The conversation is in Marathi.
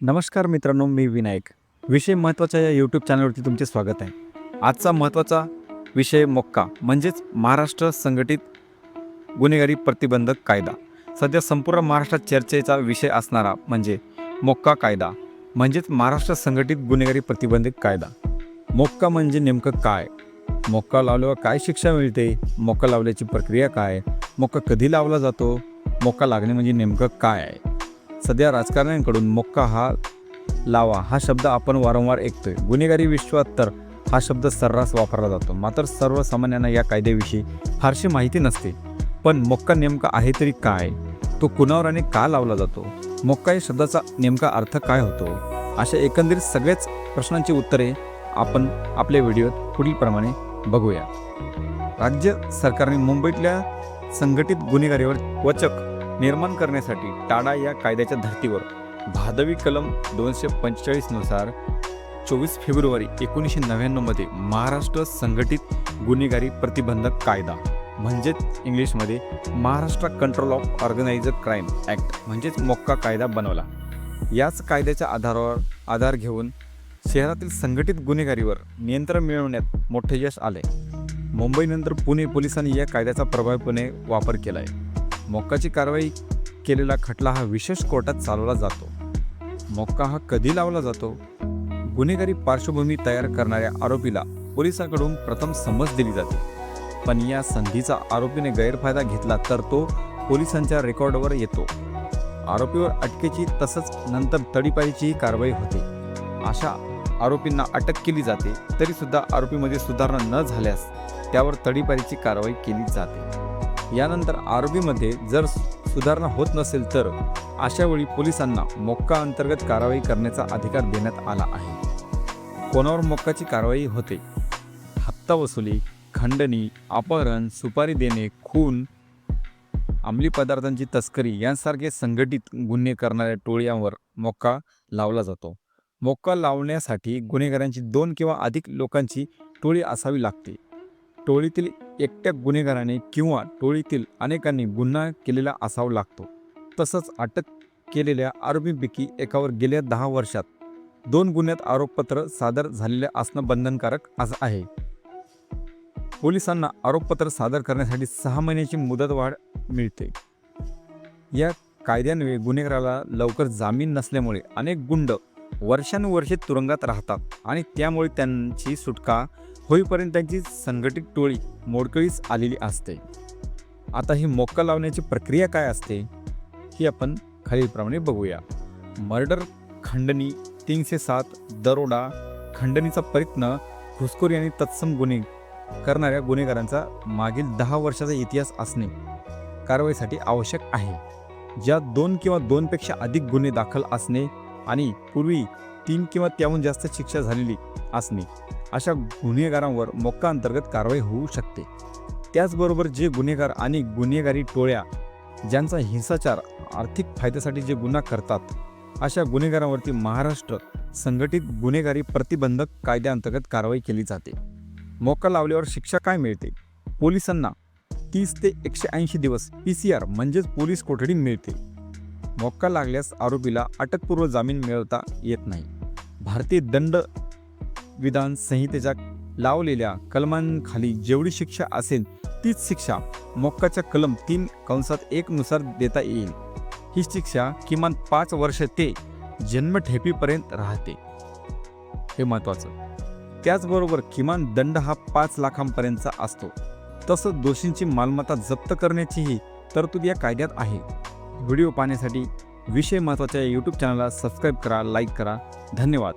नमस्कार मित्रांनो मी विनायक. विषय महत्त्वाच्या या यूट्यूब चॅनलवरती तुमचे स्वागत आहे. आजचा महत्त्वाचा विषय मोक्का म्हणजेच महाराष्ट्र संघटित गुन्हेगारी प्रतिबंधक कायदा. सध्या संपूर्ण महाराष्ट्रात चर्चेचा विषय असणारा म्हणजे मोक्का कायदा म्हणजेच महाराष्ट्र संघटित गुन्हेगारी प्रतिबंधक कायदा. मोक्का म्हणजे नेमकं काय? मोक्का लावल्यावर काय शिक्षा मिळते? मोक्का लावल्याची प्रक्रिया काय? मोक्का कधी लावला जातो? मोक्का लागणे म्हणजे नेमकं काय आहे? सध्या राजकारण्यांकडून मोक्का हा लावा हा शब्द आपण वारंवार ऐकतोय. गुन्हेगारी विश्वात तर हा शब्द सर्रास वापरला जातो. मात्र सर्वसामान्यांना या कायद्याविषयी फारशी माहिती नसते. पण मोक्का नेमका आहे तरी काय? तो कुणावर आणि का लावला जातो? मोक्का या शब्दाचा नेमका अर्थ काय होतो? अशा एकंदरीत सगळेच प्रश्नांची उत्तरे आपण आपल्या व्हिडिओत पुढीलप्रमाणे बघूया. राज्य सरकारने मुंबईतल्या संघटित गुन्हेगारीवर वचक निर्माण करण्यासाठी टाडा या कायद्याच्या धर्तीवर भादवी कलम दोनशे पंचेचाळीसनुसार चोवीस फेब्रुवारी एकोणीसशे नव्याण्णवमध्ये महाराष्ट्र संघटित गुन्हेगारी प्रतिबंधक कायदा म्हणजेच इंग्लिशमध्ये Maharashtra control of organiser crime act म्हणजेच मोक्का कायदा बनवला. याच कायद्याच्या आधारावर आधार घेऊन शहरातील संघटित गुन्हेगारीवर नियंत्रण मिळवण्यात मोठे यश आले. मुंबईनंतर पुणे पोलिसांनी या कायद्याचा प्रभावीपणे वापर केला आहे मोक्काची कारवाई केलेला खटला हा विशेष कोर्टात चालवला जातो. मोक्का हा कधी लावला जातो? गुन्हेगारी पार्श्वभूमी तयार करणाऱ्या आरोपीला पोलिसांकडून प्रथम समज दिली जाते. पण या संधीचा आरोपीने गैरफायदा घेतला तर तो पोलिसांच्या रेकॉर्डवर येतो. आरोपीवर अटकेची तसंच नंतर तडीपारीचीही कारवाई होते. अशा आरोपींना अटक केली जाते तरीसुद्धा आरोपीमध्ये सुधारणा न झाल्यास त्यावर तडीपारीची कारवाई केली जाते. यानंतर आरोपीमध्ये जर सुधारणा होत नसेल तर अशावेळी पोलिसांना मोक्का अंतर्गत कारवाई करण्याचा अधिकार देण्यात आला आहे. कोणावर मोक्काची कारवाई होते? हप्ता वसुली खंडणी अपहरण सुपारी देणे खून अंमली पदार्थांची तस्करी यांसारखे संघटित गुन्हे करणाऱ्या टोळ्यांवर मोक्का लावला जातो. मोक्का लावण्यासाठी गुन्हेगारांची दोन किंवा अधिक लोकांची टोळी असावी लागते. टोळीतील एकट्या गुन्हेगाराने किंवा टोळीतील अनेकांनी गुन्हा केलेला असावा लागतो. तसंच अटक केलेल्या आरोपींपैकी एकावर गेल्या दहा वर्षात दोन गुन्ह्यात आरोपपत्र सादर झालेले असणं बंधनकारक असं आहे. पोलिसांना आरोपपत्र सादर करण्यासाठी सहा महिन्याची मुदतवाढ मिळते. या कायद्यान्वये गुन्हेगाराला लवकर जामीन नसल्यामुळे अनेक गुंड वर्षानुवर्षे तुरुंगात राहतात आणि त्यामुळे त्यांची सुटका होईपर्यंत त्यांची संघटित टोळी मोडकळीस आलेली असते. आता ही मोक्का लावण्याची प्रक्रिया काय असते ही आपण खालीलप्रमाणे बघूया. मर्डर खंडणी तीनशे सात दरोडा खंडणीचा प्रयत्न घुसखोरी आणि तत्सम गुन्हे करणाऱ्या गुन्हेगारांचा मागील दहा वर्षाचा इतिहास असणे कारवाईसाठी आवश्यक आहे. ज्यात दोन किंवा दोनपेक्षा अधिक गुन्हे दाखल असणे आणि पूर्वी तीन किंवा त्याहून जास्त शिक्षा झालेली असणे. अशा गुन्हेगारांवर मोक्का अंतर्गत कारवाई होऊ शकते. त्याचबरोबर जे गुन्हेगार आणि गुन्हेगारी टोळ्या ज्यांचा हिंसाचार आर्थिक फायद्यासाठी जे गुन्हा करतात अशा गुन्हेगारांवरती महाराष्ट्र संघटित गुन्हेगारी प्रतिबंधक कायद्याअंतर्गत कारवाई केली जाते. मोक्का लावल्यावर शिक्षा काय मिळते? पोलिसांना तीस ते एकशे ऐंशी दिवस पी सी आर म्हणजेच पोलीस कोठडी मिळते. मोक्का लागल्यास आरोपीला अटकपूर्व जामीन मिळवता येत नाही. भारतीय दंड विधान संहितेच्या लावलेल्या कलमांखाली जेवढी शिक्षा असेल तीच शिक्षा मोक्काच्या कलम तीन कंसात एक नुसार देता येईल. ही शिक्षा किमान पाच वर्ष ते जन्मठेपीपर्यंत राहते. हे महत्त्वाचं. त्याचबरोबर किमान दंड हा पाच लाखांपर्यंतचा असतो. तसंच दोषींची मालमत्ता जप्त करण्याचीही तरतूद या कायद्यात आहे. व्हिडिओ पाहण्यासाठी विषय महत्त्वाच्या यूट्यूब चॅनलला सबस्क्राईब करा लाईक करा. धन्यवाद.